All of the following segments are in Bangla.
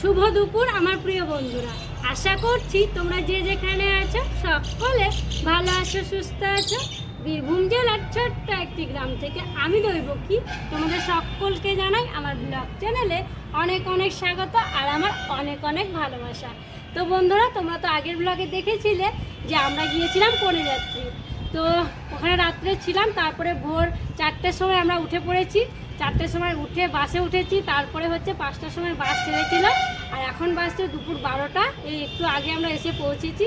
শুভ দুপুর, আমার প্রিয় বন্ধুরা। আশা করছি তোমরা যে যেখানে আছো, সকলে ভালো আছো, সুস্থ আছো। বীরভূম জেলার ছোট্ট একটি গ্রাম থেকে আমি দৈবকী। তোমাদের সকলকে জানাই আমার ব্লগ চ্যানেলে অনেক অনেক স্বাগত আর আমার অনেক অনেক ভালোবাসা। তো বন্ধুরা, তোমরা তো আগের ব্লগে দেখেছিলে যে আমরা গিয়েছিলাম কনে যাত্রী। তো ওখানে রাত্রে ছিলাম, তারপরে ভোর চারটের সময় আমরা উঠে পড়েছি। চারটের সময় উঠে বাসে উঠেছি, তারপরে হচ্ছে পাঁচটার সময় বাস ছেড়েছিল। আর এখন বাসছে দুপুর বারোটা, এই একটু আগে আমরা এসে পৌঁছেছি।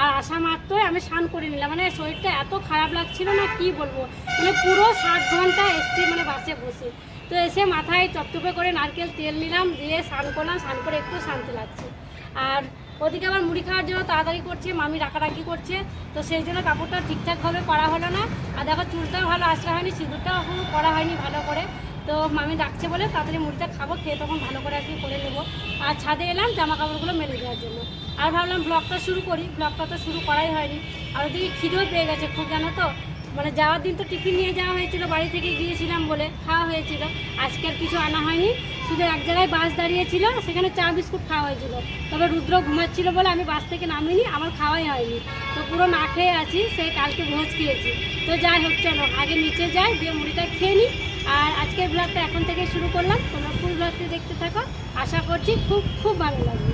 আর আসা মাত্রই আমি স্নান করে নিলাম। মানে শরীরটা এত খারাপ লাগছিল না, কি বলব? মানে পুরো সাত ঘণ্টা এসছি মানে বাসে বসে। তো এসে মাথায় চপচপে করে নারকেল তেল নিলাম, দিয়ে স্নান করলাম, স্নান করে একটু শান্তি লাগছে। আর ওদিকে আবার মুড়ি খাওয়ার জন্য তাড়াতাড়ি করছে, মামি রাখারাখি করছে। তো সেই জন্য কাপড়টা ঠিকঠাকভাবে করা হলো না। আর দেখো চুলটাও ভালো আসা হয়নি, সিঁদুরটাও এখনও করা হয়নি ভালো করে। তো মামি ডাকছে বলে তাড়াতাড়ি মুড়িটা খাব, খেয়ে তখন ভালো করে আর কি করে নেব। আর ছাদে এলাম জামা কাপড়গুলো মেলে দেওয়ার জন্য। আর ভাবলাম ব্লগটা শুরু করি ব্লগটা তো শুরু করাই হয়নি। আর ওদিকে খিদেও পেয়ে গেছে খুব, জানো তো? মানে যাওয়ার দিন তো টিফিন নিয়ে যাওয়া হয়েছিল, বাড়ি থেকে গিয়েছিলাম বলে খাওয়া হয়েছিল। আজকে আর কিছু আনা হয়নি, শুধু এক জায়গায় বাস দাঁড়িয়েছিল, সেখানে চা, বিস্কুট খাওয়া হয়েছিল। তবে রুদ্র ঘুমাচ্ছিল বলে আমি বাস থেকে নামিনি, আমার খাওয়াই হয়নি। তো পুরো না খেয়ে আছি সেই কালকে ভোজ খেয়েছি। তো যাই হোক, চলো, আগে নিচে যাই, দিয়ে মুড়িটা খেয়ে নিই আর আজকের ব্লগটা এখন থেকে শুরু করলাম। তোমরা ফুল ব্লগটি দেখতে থাকো। আশা করছি খুব খুব ভালো লাগবে।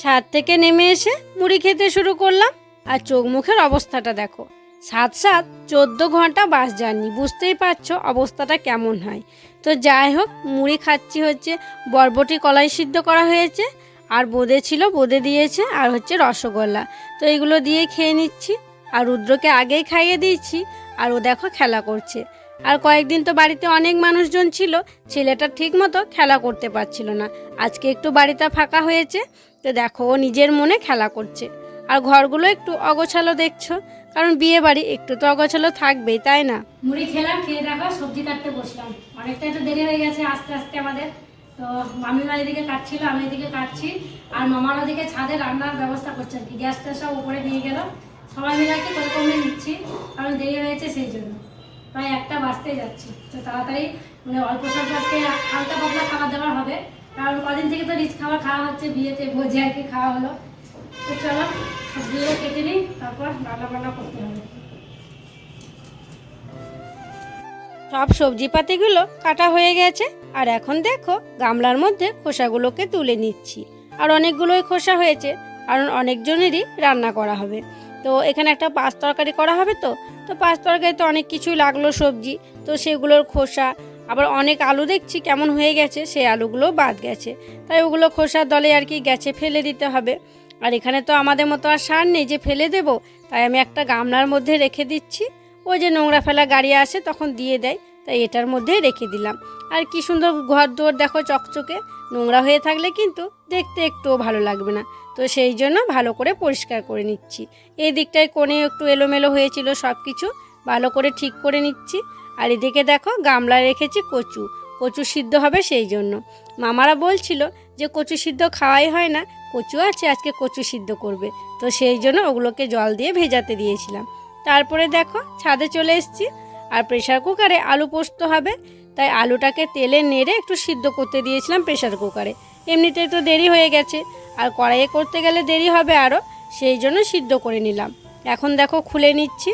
ছাদ থেকে নেমে এসে মুড়ি খেতে শুরু করলাম। আর চোখ মুখের অবস্থাটা দেখো। সাত সাত, চোদ্দ ঘণ্টা বাস জার্নি। বুঝতেই পারছ অবস্থাটা কেমন হয়। তো যাই হোক, মুড়ি খাচ্ছি হচ্ছে বরবটি কলাই সিদ্ধ করা হয়েছে। আর বোঁদে ছিল, বোঁদে দিয়েছে, আর হচ্ছে রসগোল্লা। তো এগুলো দিয়ে খেয়ে নিচ্ছি। আর রুদ্রকে আগেই খাইয়ে দিয়েছি। আর ও দেখো খেলা করছে। আর কয়েকদিন তো বাড়িতে অনেক মানুষজন ছিল, ছেলেটা ঠিক মতো খেলা করতে পারছিল না। আজকে একটু বাড়িটা ফাঁকা হয়েছে, তো দেখো ও নিজের মনে খেলা করছে। আর ঘরগুলো একটু অগোছালো দেখছ, কারণ বিয়ে বাড়ি একটু তো অগোছালো থাকবেই, তাই না? মুড়ি খেলাম, খেয়ে দেখো, সবজি কাটতে বসলাম। অনেকটা একটু দেরি হয়ে গেছে আস্তে আস্তে আমাদের। তো মামিমা এদিকে কাটছিল, আমি এদিকে কাটছি। আর মামার ওদিকে ছাদে রান্নার ব্যবস্থা করছে আর কি। গ্যাসটা সব উপরে নিয়ে গেল। সবাই মিলে আর কি করে নিচ্ছি, কারণ দেরি হয়েছে সেই জন্য। প্রায় একটা বাজতে যাচ্ছে। তো তাড়াতাড়ি মানে অল্প স্বল্প আজকে হালকা পাতলা খাবার দাবার হবে। কারণ কদিন থেকে তো রিচ খাবার খাওয়া হচ্ছে, বিয়েতে ভোজে আর কি খাওয়া হলো। তো চলো সবজিগুলো কেটে নিই, তারপর রান্না বান্না করতে হবে। সব সবজি সবজিপাতিগুলো কাটা হয়ে গেছে। আর এখন দেখো, গামলার মধ্যে খোসাগুলোকে তুলে নিচ্ছি। আর অনেকগুলোই খোসা হয়েছে, কারণ অনেকজনেরই রান্না করা হবে। তো এখানে একটা পাঁচ তরকারি করা হবে তো? তো পাঁচ তরকারিতে অনেক কিছুই লাগল সবজি। তো সেগুলোর খোসা, আবার অনেক আলু দেখছি কেমন হয়ে গেছে, সেই আলুগুলো বাদ গেছে। তাই ওগুলো খোসার দলে আর কি গেছে, ফেলে দিতে হবে। আর এখানে তো আমাদের মতো আর সার নেই যে ফেলে দেব, তাই আমি একটা গামলার মধ্যে রেখে দিচ্ছি। ওই যে নোংরা ফেলা গাড়ি আসে তখন দিয়ে দেয়। তাই এটার মধ্যেই রেখে দিলাম। আর কি সুন্দর ঘর দুয়ার দেখো চকচকে, নোংরা হয়ে থাকলে কিন্তু দেখতে একটুও ভালো লাগবে না। তো সেই জন্য ভালো করে পরিষ্কার করে নিচ্ছি। এই দিকটায় কোণে একটু এলোমেলো হয়েছিল সব কিছু ভালো করে ঠিক করে নিচ্ছি। আর এদিকে দেখো গামলায় রেখেছি কচু কচু সিদ্ধ হবে সেই জন্য। মামারা বলছিল যে কচু সিদ্ধ খাওয়াই হয় না, কচু আছে, আজকে কচু সিদ্ধ করবে। তো সেই জন্য ওগুলোকে জল দিয়ে ভেজাতে দিয়েছিলাম। তারপরে দেখো ছাদে চলে এসেছি। আর প্রেশার কুকারে আলু পোস্ত হবে। তাই আলুটাকে তেলে নেড়ে একটু সিদ্ধ করতে দিয়েছিলাম প্রেশার কুকারে এমনিতেই তো দেরি হয়ে গেছে। আর কড়াইয়ে করতে গেলে দেরি হবে আরও সেই জন্য সিদ্ধ করে নিলাম। এখন দেখো খুলে নিচ্ছি।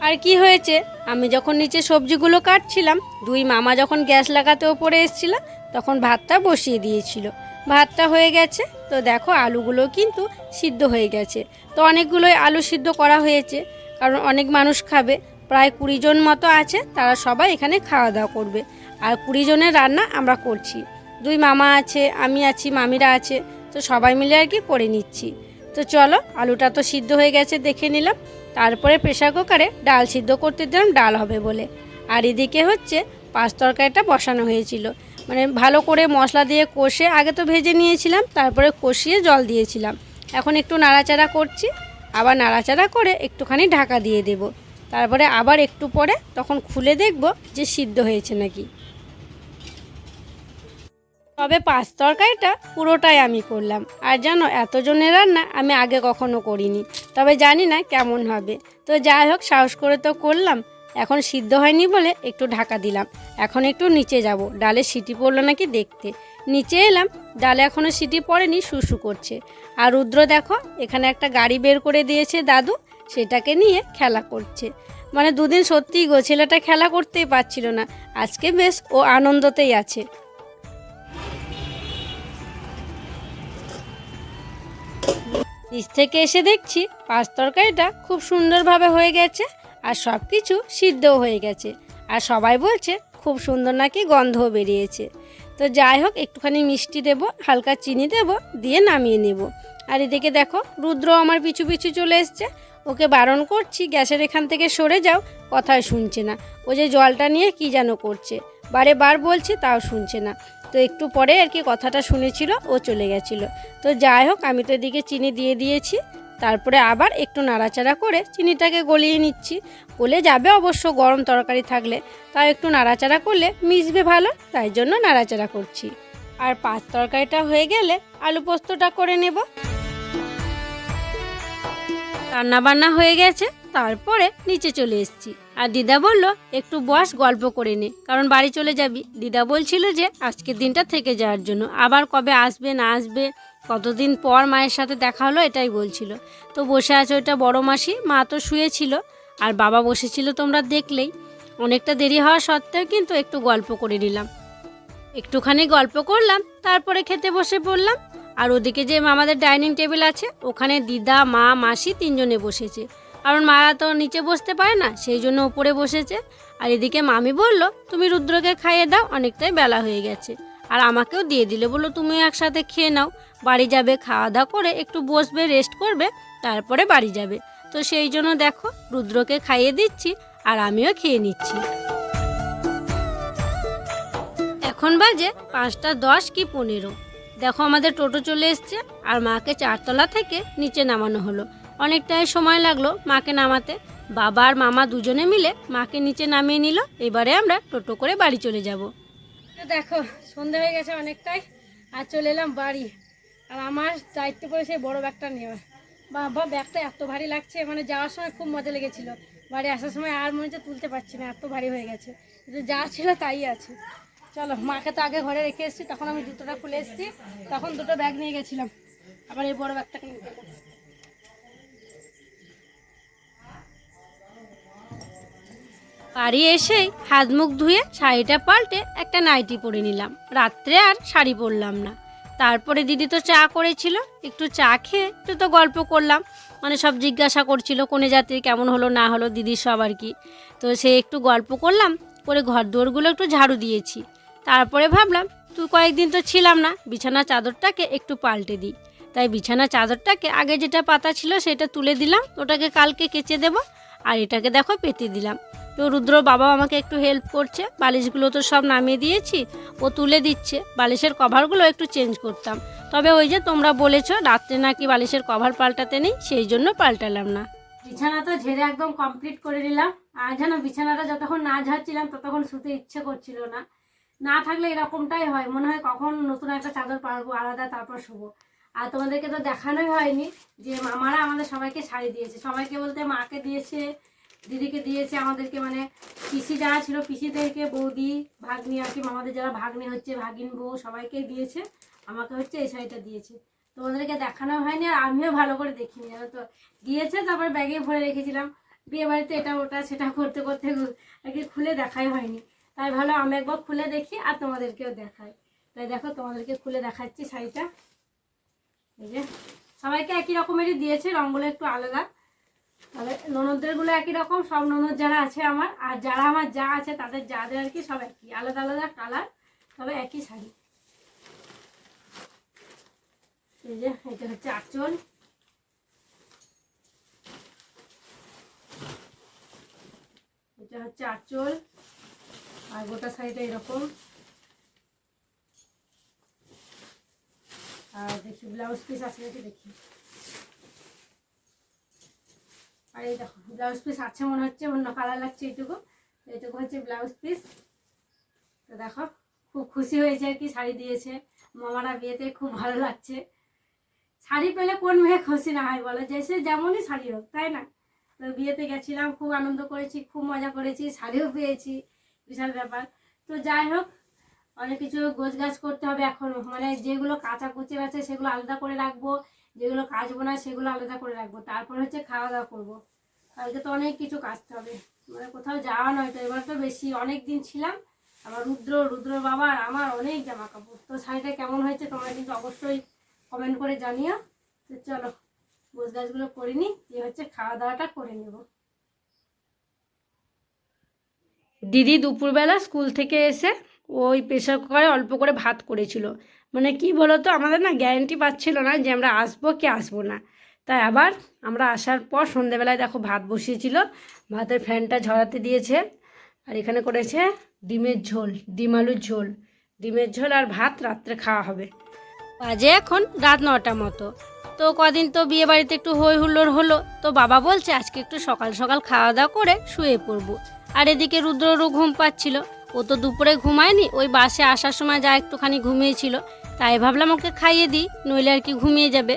আর কি হয়েছে? আমি যখন নিচে সবজিগুলো কাটছিলাম, দুই মামা যখন গ্যাস লাগাতে ওপরে এসেছিল, তখন ভাতটা বসিয়ে দিয়েছিল। ভাতটা হয়ে গেছে। তো দেখো আলুগুলো কিন্তু সিদ্ধ হয়ে গেছে। তো অনেকগুলোই আলু সিদ্ধ করা হয়েছে। কারণ অনেক মানুষ খাবে। প্রায় কুড়ি জন মতো আছে, তারা সবাই এখানে খাওয়া দাওয়া করবে। আর কুড়ি জনের রান্না আমরা করছি। দুই মামা আছে, আমি আছি, মামিরা আছে, তো সবাই মিলে আর কি করে নিচ্ছি। তো চলো, আলুটা তো সিদ্ধ হয়ে গেছে, দেখে নিলাম। তারপরে প্রেশার কুকারে ডাল সিদ্ধ করতে দিলাম, ডাল হবে বলে। আর এদিকে হচ্ছে পাঁচ তরকারিটা বসানো হয়েছিল। মানে ভালো করে মশলা দিয়ে কষে আগে তো ভেজে নিয়েছিলাম, তারপরে কষিয়ে জল দিয়েছিলাম। এখন একটু নাড়াচাড়া করছি, আবার নাড়াচাড়া করে একটুখানি ঢাকা দিয়ে দেব। তারপরে আবার একটু পরে তখন খুলে দেখব যে সিদ্ধ হয়েছে নাকি। তবে পাঁচ তরকারিটা পুরোটাই আমি করলাম। আর জানো, এতজনের রান্না আমি আগে কখনো করিনি। তবে জানি না কেমন হবে। তো যাই হোক, সাহস করে তো করলাম। এখন সিদ্ধ হয়নি বলে একটু ঢাকা দিলাম। এখন একটু নিচে যাব। ডালে সিটি পড়ল নাকি দেখতে। নিচে এলাম। ডালে এখনও সিটি পড়েনি, শুশু করছে। আর রুদ্র দেখো, এখানে একটা গাড়ি বের করে দিয়েছে দাদু। সেটাকে নিয়ে খেলা করছে। মানে দুদিন সত্যিই গো, ছেলেটা খেলা করতেই পারছিল না। আজকে বেশ ও আনন্দতেই আছে। নিচ থেকে এসে দেখছি পাঁচ তরকারিটা খুব সুন্দরভাবে হয়ে গেছে আর সব কিছু সিদ্ধও হয়ে গেছে। আর সবাই বলছে খুব সুন্দর নাকি গন্ধও বেরিয়েছে। তো যাই হোক, একটুখানি মিষ্টি দেব, হালকা চিনি দেব, দিয়ে নামিয়ে নেব। আর এদিকে দেখো রুদ্র আমার পিছু পিছু চলে এসছে। ওকে বারণ করছি, গ্যাসের এখান থেকে সরে যাও কথাই শুনছে না। ও যে জলটা নিয়ে কি যেন করছে। বারে বার বলছি, তাও শুনছে না। তো একটু পরে আর কি কথাটা শুনেছিল, ও চলে গেছিল। তো যাই হোক, আমি তো এদিকে চিনি দিয়ে দিয়েছি। তারপরে আবার একটু নাড়াচাড়া করে চিনিটাকে গলিয়ে নিচ্ছি। গলে যাবে অবশ্য, গরম তরকারি থাকলে। তাও একটু নাড়াচাড়া করলে মিশবে ভালো, তাই জন্য নাড়াচাড়া করছি। আর পাঁচ তরকারিটা হয়ে গেলে আলু পোস্তটা করে নেব। রান্না বান্না হয়ে গেছে, তারপরে নিচে চলে এসেছি। আর দিদা বলল, একটু বস, গল্প করে নে। কারণ বাড়ি চলে যাবি। দিদা বলছিল যে, আজকের দিনটা থেকে যাওয়ার জন্য। আবার কবে আসবে, না আসবে, কতদিন পর মায়ের সাথে দেখা হলো, এটাই বলছিল। তো বসে আছে ওইটা বড় মাসি? মা তো শুয়েছিল। আর বাবা বসেছিল তোমরা দেখলেই। অনেকটা দেরি হওয়া সত্ত্বেও কিন্তু একটু গল্প করে নিলাম। একটুখানি গল্প করলাম, তারপরে খেতে বসে পড়লাম। আর ওদিকে যে আমাদের ডাইনিং টেবিল আছে, ওখানে দিদা, মা, মাসি তিনজনে বসেছে। কারণ মারা তো নিচে বসতে পারে না, সেই জন্য উপরে বসেছে। আর এদিকে মামি বলল, তুমি রুদ্রকে খাইয়ে দাও, অনেকটাই বেলা হয়ে গেছে। আর আমাকেও দিয়ে দিলে বলল তুমিও একসাথে খেয়ে নাও। বাড়ি যাবে, খাওয়া দাওয়া করে একটু বসবে রেস্ট করবে, তারপরে বাড়ি যাবে। তো সেই জন্য দেখো, রুদ্রকে খাইয়ে দিচ্ছি, আর আমিও খেয়ে নিচ্ছি। এখন বাজে পাঁচটা দশ কি পনেরো। দেখো আমাদের টোটো চলে এসছে আর মাকে চারতলা থেকে নিচে নামানো হলো। অনেকটাই সময় লাগল মাকে নামাতে। বাবা আর মামা দুজনে মিলে মাকে নিচে নামিয়ে নিল। এবারে আমরা টোটো করে বাড়ি চলে যাব। দেখো, সন্ধে হয়ে গেছে অনেকটাই আর চলে এলাম বাড়ি। আর আমার দায়িত্ব এই বড় ব্যাগটা নেওয়া। বাবা, ব্যাগটা এত ভারী লাগছে মানে যাওয়ার সময় খুব মজা লেগেছিল। বাড়ি আসার সময় আর মনে হচ্ছে তুলতে পারছি না, এত ভারী হয়ে গেছে। যা ছিল তাই আছে। চলো, মাকে তো আগে ঘরে রেখে এসেছি, তখন আমি জুতোটা খুলে এসেছি, তখন দুটো ব্যাগ নিয়ে গেছিলাম। আবার এই বড় ব্যাগটাকে। বাড়ি এসেই হাত মুখ ধুয়ে শাড়িটা পাল্টে একটা নাইটি পরে নিলাম। রাত্রে আর শাড়ি পরলাম না। তারপরে দিদি তো চা করেছিল, একটু চা খেয়ে একটু তো গল্প করলাম। মানে সব জিজ্ঞাসা করছিল, কোনে জাতির কেমন হলো, না হলো, দিদির সব আর কি। তো সে একটু গল্প করলাম, করে ঘর দুয়ারগুলো একটু ঝাড়ু দিয়েছি। তারপরে ভাবলাম তুই কয়েকদিন তো ছিলাম না বিছানা চাদরটাকে একটু পাল্টে দিই। তাই বিছানা চাদরটাকে আগে যেটা পাতা ছিল সেটা তুলে দিলাম, ওটাকে কালকে কেচে দেব আর এটাকে দেখো পেতে দিলাম। তো রুদ্র বাবা আমাকে একটু হেল্প করছে, বালিশগুলো তো সব নামিয়ে দিয়েছি, ও তুলে দিচ্ছে, বালিশের কভারগুলো একটু চেঞ্জ করতাম। তবে ওই যে তোমরা বলেছ, রাত্রে নাকি বালিশের কভার পাল্টাতে নেই, সেই জন্য পাল্টালাম না। বিছানা তো ঝেড়ে একদম কমপ্লিট করে নিলাম, আর যেন বিছানাটা যতক্ষণ না ঝাড়ছিলাম ততক্ষণ শুতে ইচ্ছে করছিল না। না থাকলে এরকমটাই হয়। মনে হয় কখন নতুন একটা চাদর পারব, আলাদা তারপর শুবো। আর তোমাদেরকে তো দেখানোই হয়নি যে মামারা আমাদের সবাইকে শাড়ি দিয়েছে। সবাইকে বলতে মাকে দিয়েছে, দিদিকে দিয়েছে, আমাদেরকে মানে পিসি যারা ছিল, পিসিদেরকে বৌদি, ভাগ্নি আর কি মামাদের যারা ভাগ্নি হচ্ছে, ভাগিন বউ সবাইকে দিয়েছে। আমাকে হচ্ছে এই শাড়িটা দিয়েছে। তোমাদেরকে দেখানো হয়নি আর আমিও ভালো করে দেখিনি, জানো তো। দিয়েছে, তারপর ব্যাগে ভরে রেখেছিলাম। বিয়ে বাড়িতে এটা, ওটা, সেটা করতে করতে আর কি খুলে দেখাই হয়নি। তাই ভালো, আমি একবার খুলে দেখি আর তোমাদেরকেও দেখাই। তাই দেখো, তোমাদেরকে খুলে দেখাচ্ছি শাড়িটা। এই যে, সবাইকে একই রকমেরই দিয়েছে, রঙগুলো একটু আলাদা। তবে ননদদেরগুলো একই রকম, সব ননদ যারা আছে আমার, আর যারা আমার যা আছে, তাদের যাদের আর কি সব একই, আলাদা আলাদা কালার, তবে একই শাড়ি। এই যে, এটা হচ্ছে আঁচল। এটা হচ্ছে আঁচল। আর গোটা শাড়িটা এরকম। আর দেখি, ব্লাউজ পিস আছে নাকি দেখি। আর এই দেখো, ব্লাউজ পিস আছে মনে হচ্ছে, অন্য কালার লাগছে এইটুকু। এইটুকু হচ্ছে ব্লাউজ পিস তো দেখো, খুব খুশি হয়েছে আর কি, শাড়ি দিয়েছে। মামারা বিয়েতে খুব ভালো লাগছে। শাড়ি পেলে কোন মেয়ে খুশি না হয় বলো? যে সে যেমনই শাড়ি হোক, তাই না? তো বিয়েতে গেছিলাম, খুব আনন্দ করেছি, খুব মজা করেছি, শাড়িও পেয়েছি। বিশাল ব্যাপার। তো যাই হোক, অনেক কিছু গোছ গাছ করতে হবে এখনও। মানে যেগুলো কাঁচা কুচি আছে সেগুলো আলাদা করে রাখব, যেগুলো কাচবো না সেগুলো আলাদা করে রাখব। তারপর হচ্ছে খাওয়া দাওয়া করব। কালকে তো অনেক কিছু কাচতে হবে। মানে কোথাও যাওয়া নয় তো, এবার তো বেশি অনেক দিন ছিলাম। আমার রুদ্র রুদ্র বাবার আমার অনেক জামা কাপড়। তো শাড়িটা কেমন হয়েছে তোমরা কিন্তু অবশ্যই কমেন্ট করে জানিও। তো চলো গোছ গাছগুলো করে নিই, দিয়ে হচ্ছে খাওয়া দাওয়াটা করে নেব। দিদি দুপুরবেলা স্কুল থেকে এসে ওই প্রেশার কুকারে অল্প করে ভাত করেছিল। মানে কি বলো তো আমাদের না গ্যারেন্টি পাচ্ছিল না যে আমরা আসব কি আসব না। তাই আবার আমরা আসার পর সন্ধেবেলায় দেখো ভাত বসিয়েছিল, ভাতের ফ্যানটা ঝরাতে দিয়েছে। আর এখানে করেছে ডিমের ঝোল, ডিম আলুর ঝোল। ডিমের ঝোল আর ভাত রাত্রে খাওয়া হবে। বাজে এখন রাত নটা মতো। তো কদিন তো বিয়ে বাড়িতে একটু হই হুল্লোড় হলো। তো বাবা বলছে, আজকে একটু সকাল সকাল খাওয়া দাওয়া করে শুয়ে পড়ব। আর এদিকে রুদ্ররও ঘুম পাচ্ছিল। ও তো দুপুরে ঘুমায়নি, ওই বাসে আসার সময় যা একটুখানি ঘুমিয়েছিল। তাই ভাবলাম ওকে খাইয়ে দিই, নইলে আর কি ঘুমিয়ে যাবে।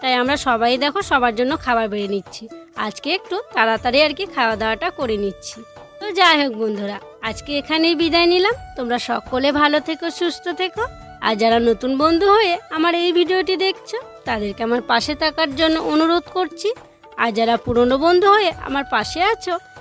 তাই আমরা সবাই দেখো সবার জন্য খাবার বেড়ে নিচ্ছি। আজকে একটু তাড়াতাড়ি আর কি খাওয়া দাওয়াটা করে নিচ্ছি। তো যাই হোক বন্ধুরা, আজকে এখানেই বিদায় নিলাম। তোমরা সকলে ভালো থেকো, সুস্থ থেকো। আর যারা নতুন বন্ধু হয়ে আমার এই ভিডিওটি দেখছ, তাদেরকে আমার পাশে থাকার জন্য অনুরোধ করছি। আর যারা পুরনো বন্ধু হয়ে আমার পাশে আছো